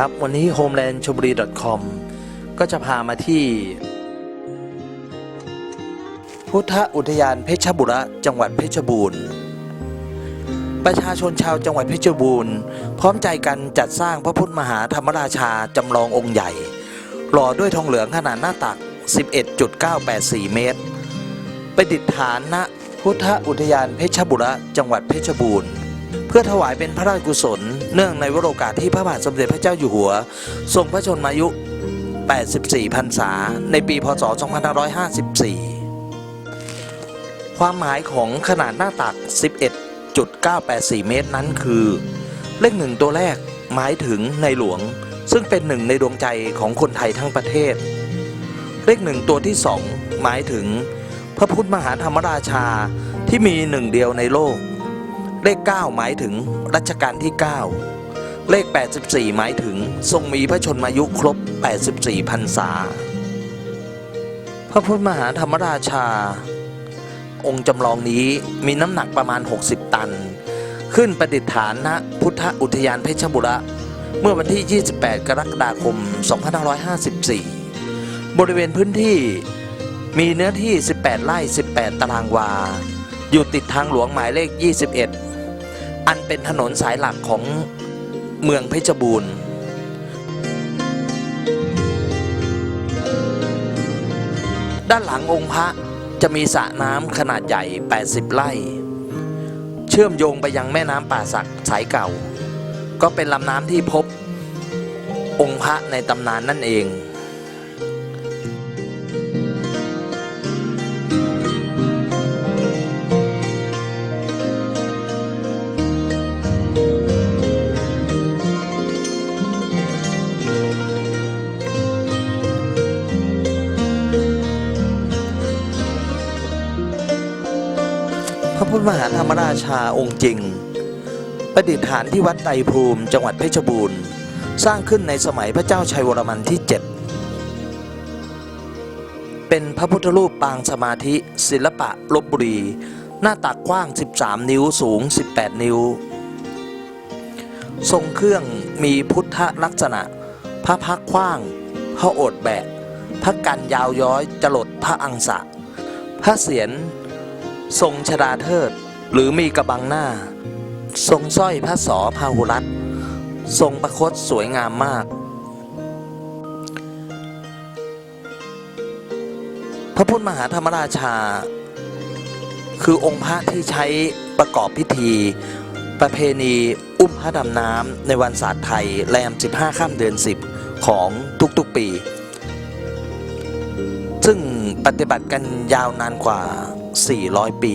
ครับ วันนี้ homeland c h o b u r i com ก็จะพามาที่ พุทธอุทยานเพชรบุรีจังหวัดเพชรบูรณ์ ประชาชนชาวจังหวัดเพชรบูรณ์ พร้อมใจกันจัดสร้างพระพุทธมหาธรรมราชาจำลององค์ใหญ่ หล่อด้วยทองเหลืองขนาดหน้าตัก 11.984 เมตรประดิษฐานณพุทธอุทยานเพชรบุรีจังหวัดเพชรบูรณ์ เพื่อถวายเป็นพระราชกุศล เนื่องในวโรกาสที่พระบาทสมเด็จพระเจ้าอยู่หัว ทรงพระชนมายุ 84 พรรษา ในปี พศ 2554 ความหมายของขนาดหน้าตัก 11.984 เมตรนั้นคือ เลขหนึ่งตัวแรกหมายถึงในหลวง ซึ่งเป็นหนึ่งในดวงใจของคนไทยทั้งประเทศ เลขหนึ่งตัวที่สองหมายถึงพระพุทธมหาธรรมราชาที่มีหนึ่งเดียวในโลก เลข 9 หมายถึงรัชกาลที่ 9 เลข 84 หมายถึงทรงมีพระชนมายุครบ 84พรรษา พระพุทธมหาธรรมราชา องค์จำลองนี้มีน้ำหนักประมาณ 60 ตัน ขึ้นประดิษฐานณพุทธอุทยานเพชรบุรีเมื่อวันที่ 28 กรกฎาคม 2554 บริเวณพื้นที่มีเนื้อที่ 18 ไร่ 18 ตารางวา อยู่ติดทางหลวงหมายเลข 21 อันเป็นถนนสายหลักของเมืองเพชรบูรณ์ด้านหลังองค์พระจะมีสระน้ำขนาดใหญ่ 80 ไร่ เชื่อมโยงไปยังแม่น้ำป่าสักสายเก่า ก็เป็นลำน้ำที่พบองค์พระในตำนานนั่นเอง ระพุทธมหาธรรมราชาองค์จริง ประดิษฐานที่วัดไตรภูมิ จังหวัดเพชรบูรณ์ สร้างขึ้นในสมัยพระเจ้าชัยวรมันที่ 7 เป็นพระพุทธรูปปางสมาธิศิลปะลบบุรี หน้าตักกว้าง 13 นิ้วสูง 18 นิ้ว ทรงเครื่องมีพุทธลักษณะ พระพักตร์ขว้างพระโอษฐ์แบะพระกันยาวย้อยจรดพระอังสะ พระเศียร ทรงชดาเทิด หรือมีกระบังหน้า ทรงสร้อยพระสอพาหุรัตทรงประคตสวยงามมาก พระพุทธมหาธรรมราชา คือองค์พระที่ใช้ประกอบพิธี ประเพณีอุ้มพระดำน้ำในวันศาสตร์ไทยแรม 15 ข้ามเดือน 10 ของทุกๆปี ซึ่งปฏิบัติกันยาวนานกว่า 400 ปี